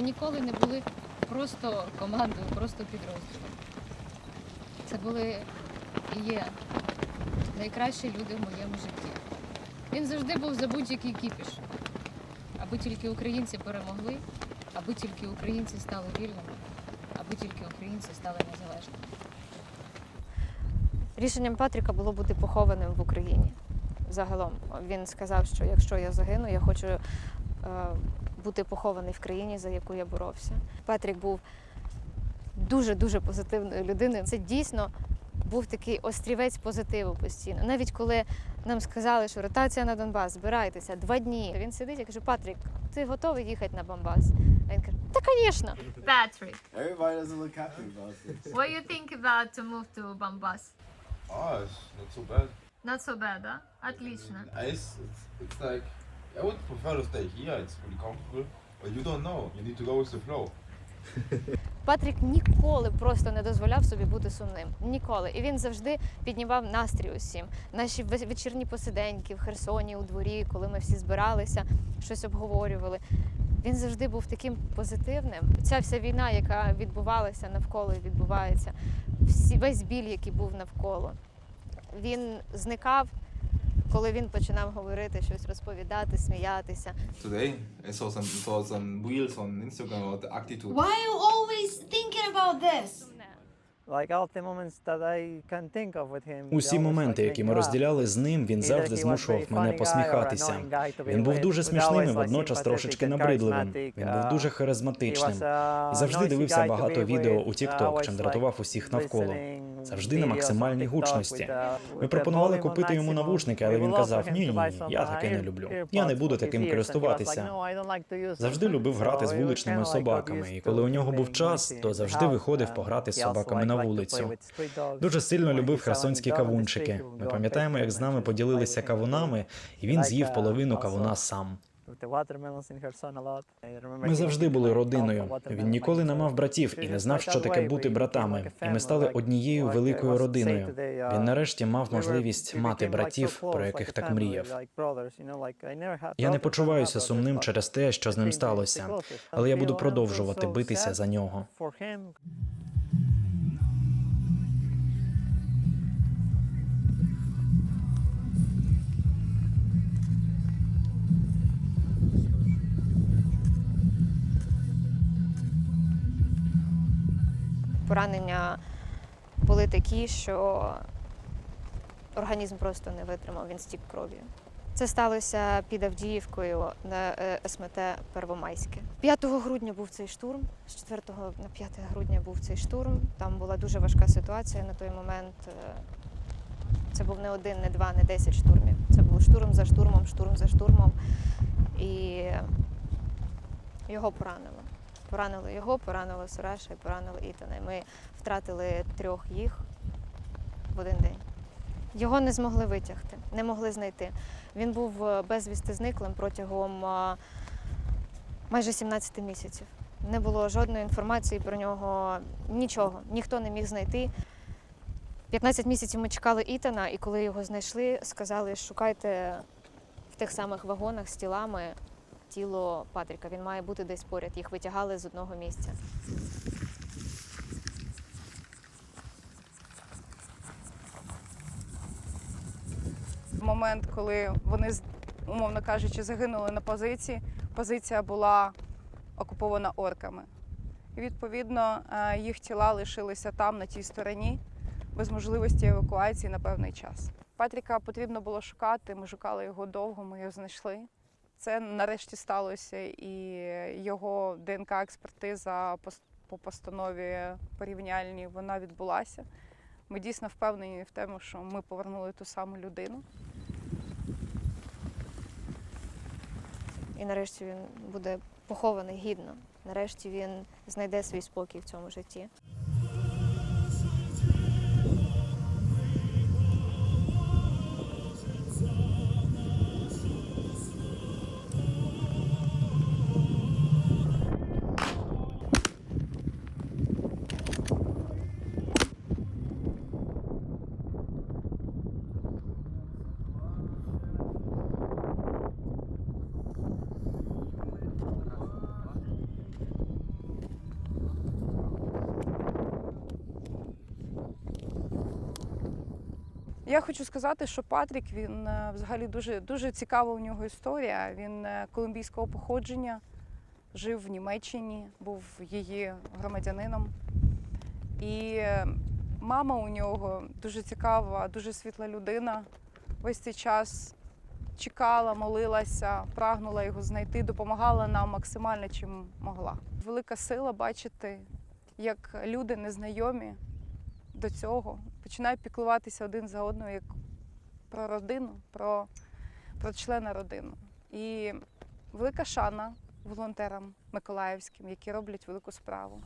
ніколи не були просто командою, просто підрозділом. Це були і є найкращі люди в моєму житті. Він завжди був за будь-який кіпіш. Аби тільки українці перемогли, аби тільки українці стали вільними, аби тільки українці стали незалежними. Рішенням Патріка було бути похованим в Україні. Загалом він сказав, що якщо я загину, я хочу бути похований в країні, за яку я боровся. Патрік був дуже дуже позитивною людиною. Це дійсно був такий острівець позитиву постійно. Навіть коли нам сказали, що ротація на Донбас, збирайтеся два дні. Він сидить і каже: Патрік, ти готовий їхати на Донбас? А він каже, та, звісно. Патрік, Everybody doesn't look happy about this. what do you think about to move to Donbass? Ah, it's not so bad. Not so bad, да? Отлично. It's, it's, it's like, I would prefer to stay here, it's pretty comfortable, but you don't know, you need to go with the flow. Патрік ніколи просто не дозволяв собі бути сумним. Ніколи. І він завжди піднімав настрій усім. Наші вечірні посиденьки в Херсоні у дворі, коли ми всі збиралися, щось обговорювали. Він завжди був таким позитивним. Ця вся війна, яка відбувалася навколо і відбувається, всі, весь біль, який був навколо, він зникав, коли він починав говорити, щось розповідати, сміятися. Today, I saw some, saw some reels on Instagram about the attitude. Why are you always thinking about this? Like all the moments that I can think of with him. they Усі моменти, які ми розділяли з ним, він завжди змушував мене посміхатися. Він був дуже смішним і водночас трошечки набридливим. Він був uh, дуже харизматичним. І завжди дивився багато відео у TikTok, чим дратував усіх навколо. Завжди на максимальній гучності. Ми пропонували купити йому навушники, але він казав: ні, ні, ні, я таке не люблю. Я не буду таким користуватися. "No, I don't like to use Завжди любив грати з вуличними собаками, і коли у нього був час, то завжди виходив пограти з собаками на вулицю. Дуже сильно любив херсонські кавунчики. Ми пам'ятаємо, як з нами поділилися кавунами, і він з'їв половину кавуна сам. Ми завжди були родиною. Він ніколи не мав братів і не знав, що таке бути братами. І ми стали однією великою родиною. Він uh, нарешті мав можливість мати братів, про яких так мріяв. Я не почуваюся сумним через те, що з ним сталося, але я буду продовжувати битися за нього. Поранення були такі, що організм просто не витримав, він стік кров'ю. Це сталося під Авдіївкою на е, СМТ Первомайське. 5 грудня був цей штурм, з 4 на 5 грудня був цей штурм. Там була дуже важка ситуація на той момент. Е, Це був не один, не два, не десять штурмів. Це був штурм за штурмом, штурм за штурмом. І його поранило. Поранили його, поранили Суреша і поранили Ітана. Ми втратили трьох їх в один день. Його не змогли витягти, не могли знайти. Він був е, безвісти зниклим протягом е, майже 17 місяців. Не було жодної інформації про нього, нічого, ніхто не міг знайти. 15 місяців ми чекали Ітана, і коли його знайшли, сказали, шукайте в тих самих вагонах з тілами тіло Патріка. Він має бути десь поряд. Їх витягали з одного місця. момент, коли вони, умовно кажучи, загинули на позиції, позиція була окупована орками. І відповідно е, їх тіла лишилися там, на тій стороні, без можливості евакуації на певний час. Патріка потрібно було шукати. Ми шукали його довго, ми його знайшли. Це нарешті сталося, і його ДНК-експертиза по постанові порівняльній вона відбулася. Ми дійсно впевнені в тому, що ми повернули ту саму людину. І нарешті він буде похований гідно. Нарешті він знайде свій спокій в цьому житті. Я хочу сказати, що Патрік він е, взагалі дуже, дуже цікава у нього історія. Він е, колумбійського походження, жив в Німеччині, був її громадянином. І е, мама у нього дуже цікава, дуже світла людина. Весь цей час чекала, молилася, прагнула його знайти, допомагала нам максимально чим могла. Велика сила бачити, як люди незнайомі до цього починають піклуватися один за одного як про родину, про, про члена родини. І велика шана волонтерам миколаївським, які роблять велику справу.